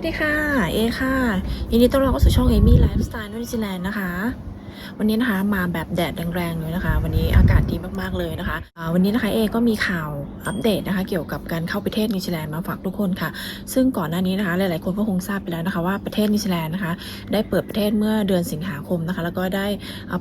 วัสดีค่ะ เอค่ะยินดีต้อนรับเข้าสู่ช่องเอมี่ไลฟ์สไตล์นิวซีแลนด์นะคะ วันนี้นะคะมาแบบแดดแรงๆเลยนะคะ วันนี้อากาศดีมากๆเลยนะคะวันนี้นะคะเอก็มีข่าวอัปเดตนะคะ เกี่ยวกับการเข้าประเทศนิวซีแลนด์มาฝากทุกคนค่ะ ซึ่งก่อนหน้านี้นะคะ หลายๆคนก็คงทราบไปแล้วนะคะ ว่าประเทศนิวซีแลนด์นะคะ ได้เปิดประเทศเมื่อเดือนสิงหาคมนะคะ แล้วก็ได้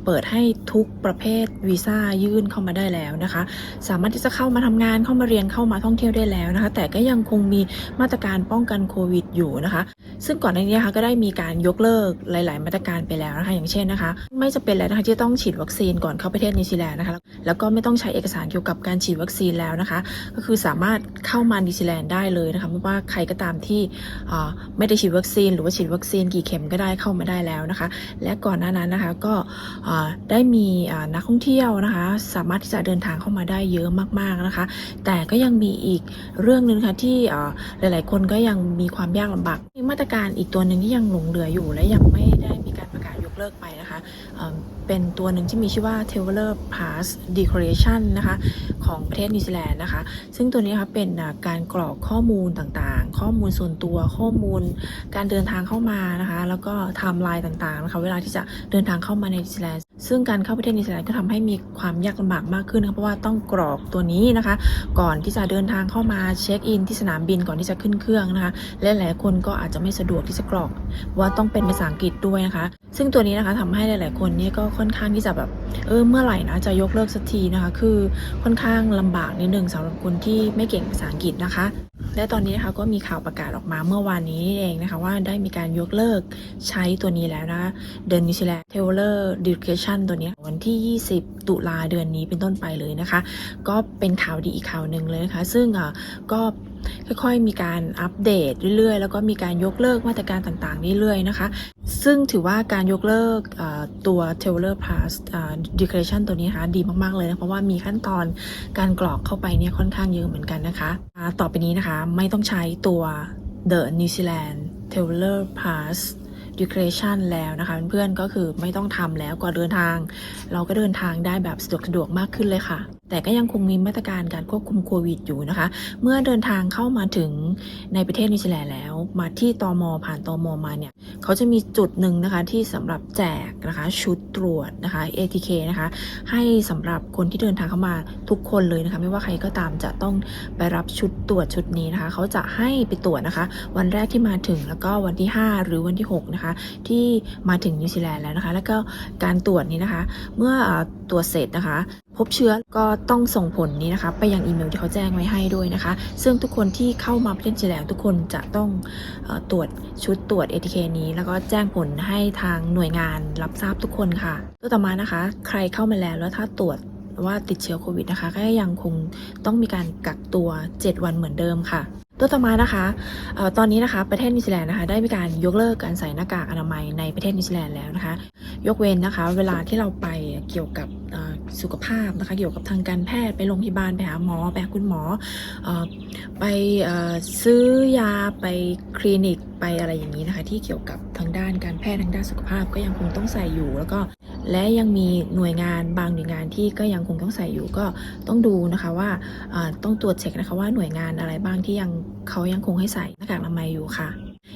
เปิดให้ทุกประเภทวีซ่ายื่นเข้ามาได้แล้วนะคะ สามารถที่จะเข้ามาทำงานเข้ามาเรียนเข้ามาท่องเที่ยวได้แล้วนะคะ แต่ก็ยังคงมีมาตรการป้องกันโควิดอยู่นะคะ ซึ่งก่อนหน้านี้นะคะก็ได้มีการยกเลิกหลาย ๆ มาตรการไปแล้วนะคะอย่างเช่นนะคะ ไม่จำเป็นแล้วนะคะที่ต้องฉีดวัคซีนก่อนเข้าประเทศนิวซีแลนด์นะคะแล้วก็ไม่ต้องใช้เอกสารเกี่ยวกับการฉีดวัคซีนแล้วนะคะ ก็คือสามารถเข้ามานิวซีแลนด์ได้เลยนะคะไม่ว่าใครก็ตามที่ไม่ได้ฉีดวัคซีน หรือว่าฉีดวัคซีนกี่เข็มก็ได้เข้ามาได้แล้วนะคะ และก่อนหน้านั้นนะคะก็ได้มีนักท่องเที่ยวนะคะ สามารถที่จะเดินทางเข้ามาได้เยอะมาก ๆ นะคะ แต่ก็ยังมีอีกเรื่องหนึงะคะที่อ่าหลาย ๆ คนก็ยังมีความยากลำบากมีมาตรการอีกตัวหนึ่งที่ยังหลงเหลืออยู่ และยังไม่ได้มีการประกาศยกเลิกไปนะคะเเป็นตัวหนึ่งที่มีชื่อว่า Traveler Pass Declaration นะคะของประเทศนิวซีแลนด์นะคะ ซึ่งตัวนี้นะคะเป็นการกรอกข้อมูลต่างๆ ข้อมูลส่วนตัวข้อมูล การเดินทางเข้ามานะคะ แล้วก็ไทม์ไลน์ต่างๆนะคะเวลาที่จะเดินทางเข้ามาในนิวซีแลนด์ ซึ่งการเข้าประเทศนิวซีแลนด์ก็ทำให้มีความยากลำบากมากขึ้นนะเพราะว่าต้องกรอกตัวนี้นะคะ ก่อนที่จะเดินทางเข้ามาเช็คอินที่สนามบินก่อนที่จะขึ้นเครื่องนะคะและหลายคนก็อาจจะไม่สะดวกที่จะกรอกว่าต้องเป็นภาษาอังกฤษด้วยนะคะ ซึ่งตัวนี้นะคะทำให้หลาย ๆ คนเนี่ยก็ค่อนข้างที่จะแบบเออเมื่อไหร่นะจะยกเลิกสักทีนะคะ คือค่อนข้างลำบากนิดหนึ่งสำหรับคนที่ไม่เก่งภาษาอังกฤษนะคะ และตอนนี้นะคะก็มีข่าวประกาศออกมาเมื่อวานนี้เองนะคะว่าได้มีการยกเลิกใช้ตัวนี้แล้วนะคะเดือนนิวซีแลนด์เทเลอร์ดิเคชันตัวนี้วันที่ 20 ตุลาเดือนนี้เป็นต้นไปเลยนะคะ ก็เป็นข่าวดีอีกข่าวหนึ่งเลยนะคะ ซึ่งอะก็ค่อยๆ มีการอัปเดตเรื่อยๆ แล้วก็มีการยกเลิกมาตรการต่างๆ เรื่อยๆ นะคะ ซึ่งถือว่าการยกเลิกตัว t a i l e r Pass อ่า Declaration ตัวนี้นะคะดีมากๆ เลยนะ เพราะว่ามีขั้นตอนการกรอกเข้าไปเนี่ยค่อนข้างเยอะเหมือนกันนะคะ ต่อไปนี้นะคะไม่ต้องใช้ตัว The New Zealand t a i l e r Plus Declaration แล้วนะคะเพื่อนๆก็คือไม่ต้องทำแล้วก่อนเดินทาง เราก็เดินทางได้แบบสะดวกสะดวกมากขึ้นเลยค่ะ แต่ก็ยังคงมีมาตรการการควบคุมโควิดอยู่นะคะ เมื่อเดินทางเข้ามาถึงในประเทศนิวซีแลนด์แล้ว มาที่ตอมผ่านตอมมาเนี่ยเขาจะมีจุดหนึ่งนะคะที่สำหรับแจกนะคะชุดตรวจนะคะ ATK นะคะให้สำหรับคนที่เดินทางเข้ามาทุกคนเลยนะคะไม่ว่าใครก็ตามจะต้องไปรับชุดตรวจชุดนี้นะคะเขาจะให้ไปตรวจนะคะ วันแรกที่มาถึงแล้วก็วันที่ 5 หรือวันที่6นะคะที่มาถึงนิวซีแลนด์แล้วนะคะ แล้วก็การตรวจนี้นะคะ เมื่อตรวจเสร็จนะคะ พบเชื้อก็ต้องส่งผลนี้นะคะ ไปยังอีเมลที่เขาแจ้งไว้ให้ด้วยนะคะ ซึ่งทุกคนที่เข้ามาประเทศนิวซีแลนด์ทุกคนจะต้องอตรวจชุดตรวจ ATK นี้ แล้วก็แจ้งผลให้ทางหน่วยงานรับทราบทุกคนค่ะตัวต่อมานะคะ ใครเข้ามาแล้วแล้วถ้าตรวจว่าติดเชื้อโควิดนะคะ ก็ยังคงต้องมีการกักตัว 7 วันเหมือนเดิมค่ะ ตัวต่อมานะคะออตอนนี้นะคะประเทศนิวซีแลนด์นะคะได้มีการยกเลิกการใส่หน้ากากอนามัยในประเทศนิวซีแลนด์แล้วนะคะ ยกเว้นนะคะ เวลาที่เราไปเกี่ยวกับสุขภาพนะคะ เกี่ยวกับทางการแพทย์ไปโรงพยาบาลไปหาหมอไปหาคุณหมออไปอซื้อยาไปคลินิกไปอะไรอย่างนี้นะคะ ที่เกี่ยวกับทางด้านการแพทย์ทางด้านสุขภาพก็ยังคงต้องใส่อยู่ แล้วก็ และยังมีหน่วยงานบางหน่วยงานที่ก็ยังคงต้องใส่อยู่ก็ต้องดูนะคะว่าต้องตรวจเช็คนะคะว่าหน่วยงานอะไรบ้างที่ยังเขายังคงให้ใส่หน้ากากอนามัยอยู่ค่ะ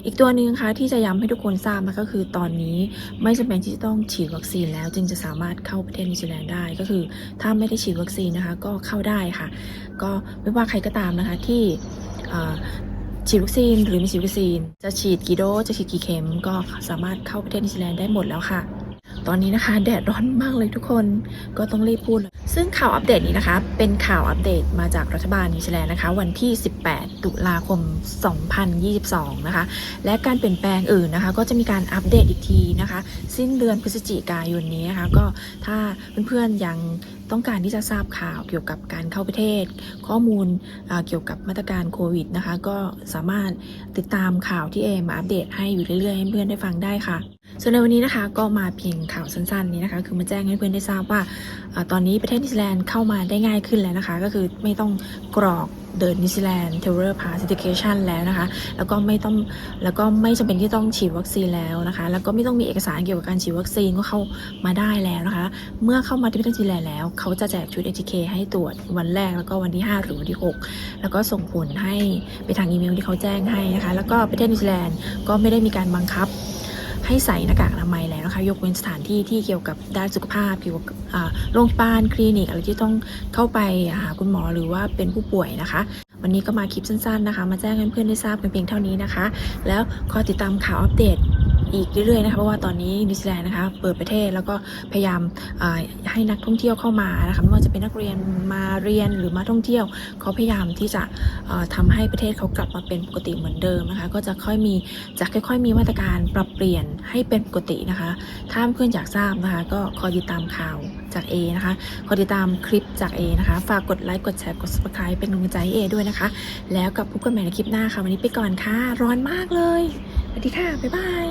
อีกตัวหนึ่งคะที่จะย้ำให้ทุกคนทราบนะก็คือตอนนี้ไม่จำเป็นที่จะต้องฉีดวัคซีนแล้วจึงจะสามารถเข้าประเทศนิวซีแลนด์ได้ก็คือ ถ้าไม่ได้ฉีดวัคซีนนะคะก็เข้าได้ค่ะ ก็ไม่ว่าใครก็ตามนะคะที่ฉีดวัคซีนหรือไม่ฉีดวัคซีน จะฉีดกี่โดสจะฉีดกี่เข็ม ก็สามารถเข้าประเทศนิวซีแลนด์ได้หมดแล้วค่ะ ตอนนี้นะคะแดดร้อนมากเลยทุกคนก็ต้องรีบพูด ซึ่งข่าวอัปเดตนี้นะคะ เป็นข่าวอัปเดตมาจากรัฐบาลนิวซีแลนด์นะคะ วันที่ 18 ตุลาคม 2022 นะคะ และการเปลี่ยนแปลงอื่นนะคะ ก็จะมีการอัปเดตอีกทีนะคะ สิ้นเดือนพฤศจิกายนนี้นะคะ ก็ถ้าเพื่อนๆยังต้องการที่จะทราบข่าวเกี่ยวกับการเข้าประเทศ ข้อมูลเกี่ยวกับมาตรการโควิดนะคะ ก็สามารถติดตามข่าวที่เอมาอัปเดตให้อยู่เรื่อยๆให้เพื่อนได้ฟังได้ค่ะ ส่วนในวันนี้นะคะก็มาเพียงข่าวสั้นๆนี้นะคะ คือมาแจ้งให้เพื่อนได้ทราบว่าอตอนนี้ประเทศนิวซีแลนด์เข้ามาได้ง่ายขึ้นแล้วนะคะ ก็คือไม่ต้องกรอกเดินนิวซีแลนด์เทเลอร์พาสติเคชันแล้วนะคะ แล้วก็ไม่ต้องแล้วก็ไม่จำเป็นที่ต้องฉีดวัคซีนแล้วนะคะ แล้วก็ไม่ต้องมีเอกสารเกี่ยวกับการฉีดวัคซีนก็เข้ามาได้แล้วนะคะ เมื่อเข้ามาที่ประเทศนิวซีแลนด์แล้ว เขาจะแจกชุด ATK ให้ตรวจวันแรกแล้วก็วันที่ 5 หรือวันที่ 6 แล้วก็ส่งผลให้ไปทางอีเมลที่เขาแจ้งให้นะคะ แล้วก็ประเทศนิวซีแลนด์ก็ไม่ได้มีการบังคับ ให้ใส่หน้ากากอนามัยแล้วนะคะ ยกเว้นสถานที่ที่เกี่ยวกับด้านสุขภาพเกี่ยวกับอ่าโรงพยาบาลคลินิกอะไรที่ต้องเข้าไปหาคุณหมอหรือว่าเป็นผู้ป่วยนะคะ วันนี้ก็มาคลิปสั้นๆนะคะ มาแจ้งเพื่อนๆได้ทราบกันเพียงเท่านี้นะคะ แล้วคอยติดตามข่าวอัปเดต อีกเรื่อยๆนะคะเพราะว่าตอนนี้นิวซีแลนด์นะคะเปิดประเทศแล้วก็พยายามาให้นักท่องเที่ยวเข้ามานะคะไม่ว่าจะเป็นนักเรียนมาเรียนหรือมาท่องเที่ยวเขาพยายามที่จะเอ่อทำให้ประเทศเขากลับมาเป็นปกติเหมือนเดิมนะคะก็จะค่อยมีจะค่อยๆ มีมาตรการปรับเปลี่ยนให้เป็นปกตินะคะ ถ้าเพื่อนอยากทราบนะคะก็คอยติดตามข่าวจาก A นะคะคอยติดตามคลิปจาก A นะคะ ฝากกดไลค์กดแชร์กด subscribe เป็นกำลังใจให้ A ด้วยนะคะ แล้วกับพบกันใหม่ในคลิปหน้าค่ะ วันนี้ไปก่อนค่ะ ร้อนมากเลย สวัสดีค่ะ บ๊ายบาย